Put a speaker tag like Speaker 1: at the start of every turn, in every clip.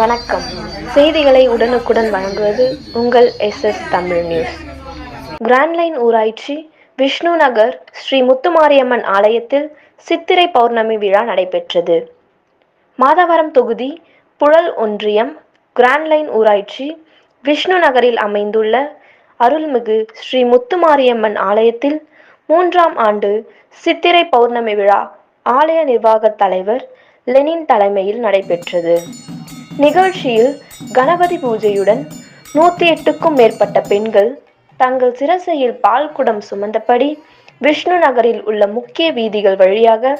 Speaker 1: வணக்கம். செய்திகளை உடனுக்குடன் வழங்குவது உங்கள் எஸ்எஸ் தமிழ் நியூஸ். கிராண்ட்லைன் ஊராட்சி விஷ்ணு நகர் ஸ்ரீ முத்துமாரியம்மன் ஆலயத்தில் சித்திரை பௌர்ணமி விழா நடைபெற்றது. மாதவரம் தொகுதி புழல் ஒன்றியம் கிராண்ட் லைன் ஊராட்சி விஷ்ணு நகரில் அமைந்துள்ள அருள்மிகு ஸ்ரீ முத்துமாரியம்மன் ஆலயத்தில் மூன்றாம் ஆண்டு சித்திரை பௌர்ணமி விழா ஆலய நிர்வாகத் தலைவர் லெனின் தலைமையில் நடைபெற்றது. நிகழ்ச்சியில் கணபதி பூஜையுடன் நூற்றி எட்டுக்கும் மேற்பட்ட பெண்கள் தங்கள் சிரசையில் பால் குடம் சுமந்தபடி விஷ்ணு நகரில் உள்ள முக்கிய வீதிகள் வழியாக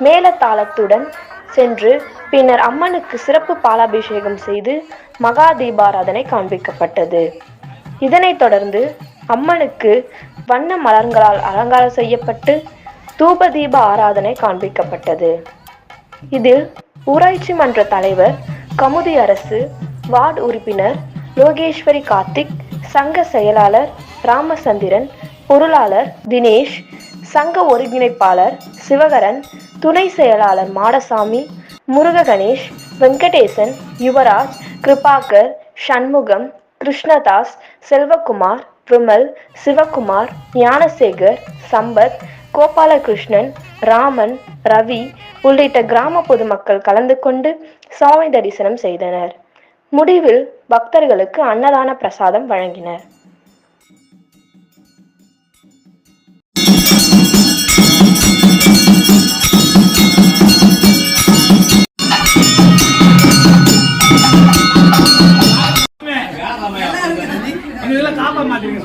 Speaker 1: மேலத்தாளத்துடன் சென்று பின்னர் அம்மனுக்கு சிறப்பு பாலாபிஷேகம் செய்து மகா தீபாராதனை காண்பிக்கப்பட்டது. இதனைத் தொடர்ந்து அம்மனுக்கு வண்ண மலர்களால் அலங்காரம் செய்யப்பட்டு தூப தீப ஆராதனை காண்பிக்கப்பட்டது. இதில் ஊராட்சி மன்ற தலைவர் கமுதி அரசு வார்டு உறுப்பினர் லோகேஸ்வரி கார்த்திக் சங்க செயலாளர் ராமசந்திரன் பொருளாளர் தினேஷ் சங்க ஒருங்கிணைப்பாளர் சிவகரன் துணை செயலாளர் மாடசாமி முருக கணேஷ் வெங்கடேசன் யுவராஜ் கிருபாகர் சண்முகம் கிருஷ்ணதாஸ் செல்வகுமார் விமல் சிவகுமார் ஞானசேகர் சம்பத் கோபாலகிருஷ்ணன் ராமன் ரவி உள்ளிட்ட கிராம பொதுமக்கள் கலந்து கொண்டு சாமி தரிசனம் செய்தனர். முடிவில் பக்தர்களுக்கு அன்னதான பிரசாதம் வழங்கினர்.
Speaker 2: இதெல்லாம் காப்ப மாட்டீங்க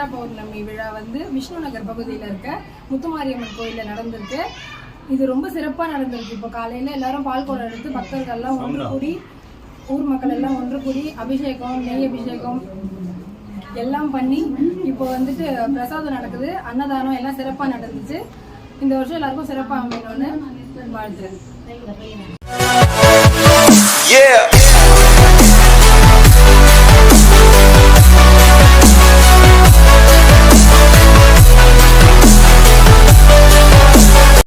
Speaker 3: சித்ரா பௌர்ணமி விழா வந்து விஷ்ணு நகர் பகுதியில் இருக்க முத்துமாரியம்மன் கோயிலில் நடந்திருக்கு. இது ரொம்ப சிறப்பாக நடந்திருக்கு. இப்போ காலையில் எல்லாரும் பால் குடம் எடுத்து பக்தர்கள்லாம் ஒன்று கூடி ஊர் மக்கள் எல்லாம் ஒன்று கூடி அபிஷேகம் நெய் அபிஷேகம் எல்லாம் பண்ணி இப்போ வந்துட்டு பிரசாதம் நடக்குது. அன்னதானம் எல்லாம் சிறப்பாக நடந்துச்சு. இந்த வருஷம் எல்லாருக்கும் சிறப்பாக அமையணும்னு வாழ்த்துறேன்.